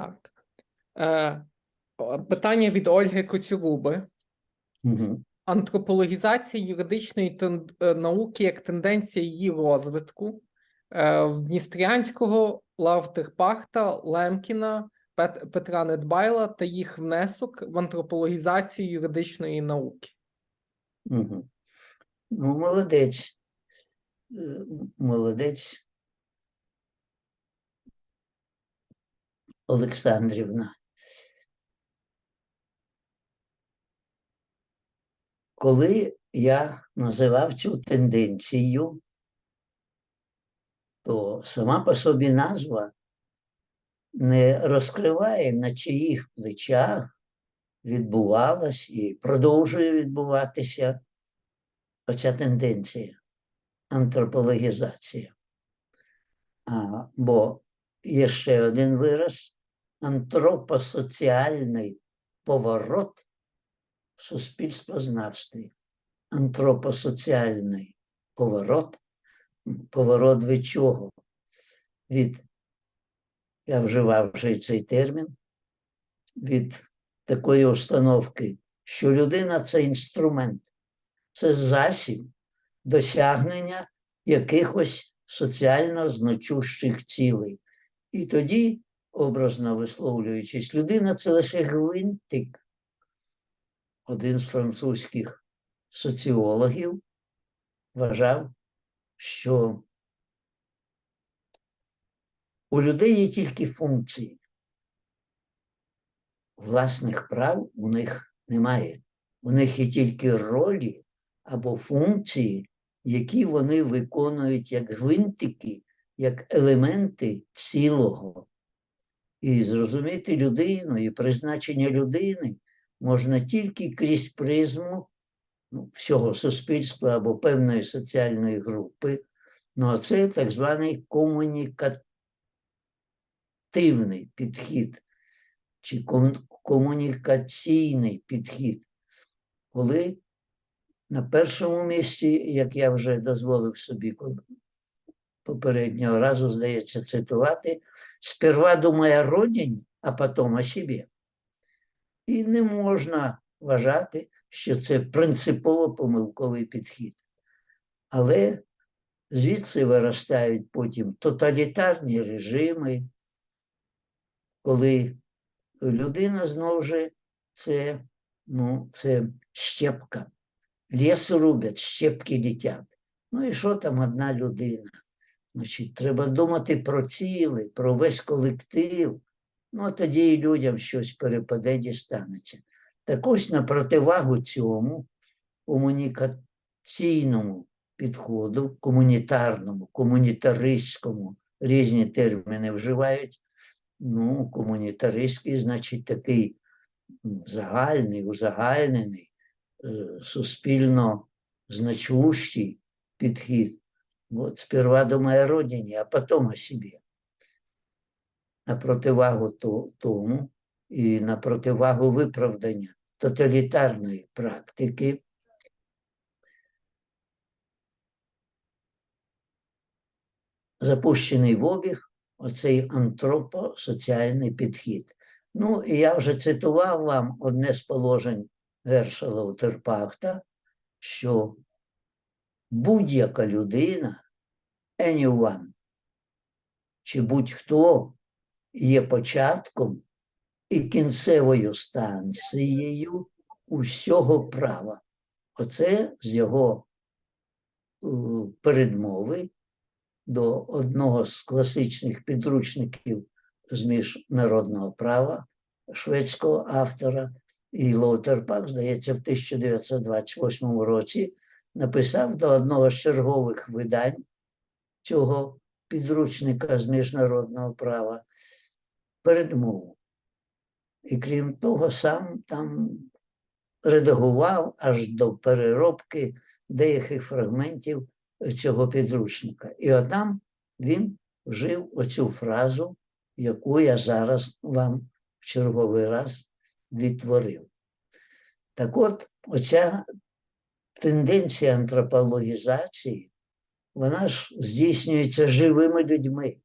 Так. Е, питання від Ольги Коцюруби. Угу. Антропологізація юридичної тен- е, науки як тенденція її розвитку е, в Дністрянського, Лавтерпахта, Лемкіна, Пет- Петра Недбайла та їх внесок в антропологізацію юридичної науки. Угу. Ну, молодець. Е, Молодець. Олександрівна. Коли я називав цю тенденцію, то сама по собі назва не розкриває, на чиїх плечах відбувалась і продовжує відбуватися оця тенденція антропологізація. А, бо є ще один вираз антропосоціальний поворот в суспільствознавстві. Антропосоціальний поворот. Поворот від чого? Від, я вживав вже цей термін, від такої установки, що людина це інструмент, це засіб досягнення якихось соціально значущих цілей. І тоді, образно висловлюючись, людина це лише гвинтик. Один з французьких соціологів вважав, що у людей є тільки функції. Власних прав у них немає. У них є тільки ролі або функції, які вони виконують як гвинтики, як елементи цілого. І зрозуміти людину і призначення людини можна тільки крізь призму ну, всього суспільства або певної соціальної групи. Ну, а це так званий комунікативний підхід чи комунікаційний підхід, коли на першому місці, як я вже дозволив собі попереднього разу, здається, цитувати, сперва думає о родині, а потім о собі. І не можна вважати, що це принципово помилковий підхід. Але звідси виростають потім тоталітарні режими, коли людина знову ж це, ну, це щепка. Ліс рубять, щепки летять. Ну і що там одна людина? Значить, треба думати про ціли, про весь колектив. Ну, а тоді і людям щось перепаде, дістанеться. Так ось на противагу цьому комунікаційному підходу, комунітарному, комунітаристському, різні терміни вживають. Ну, комунітаристський, значить, такий загальний, узагальнений, е, суспільно значущий підхід. От сперва думає о родині, а потім о собі. На противагу тому і на противагу виправдання тоталітарної практики. Запущений в обіг оцей антропосоціальний підхід. Ну, і я вже цитував вам одне з положень Гершела Утерпахта, що будь-яка людина, anyone, чи будь-хто є початком і кінцевою станцією усього права. Оце з його е, передмови до одного з класичних підручників з міжнародного права шведського автора. І Лоутерпак, здається, в 1928 році написав до одного з чергових видань цього підручника з міжнародного права передмову. І крім того, сам там редагував аж до переробки деяких фрагментів цього підручника. І от там він вжив оцю фразу, яку я зараз вам в черговий раз відтворив. Так от, оця тенденція антропологізації, вона ж здійснюється живими людьми.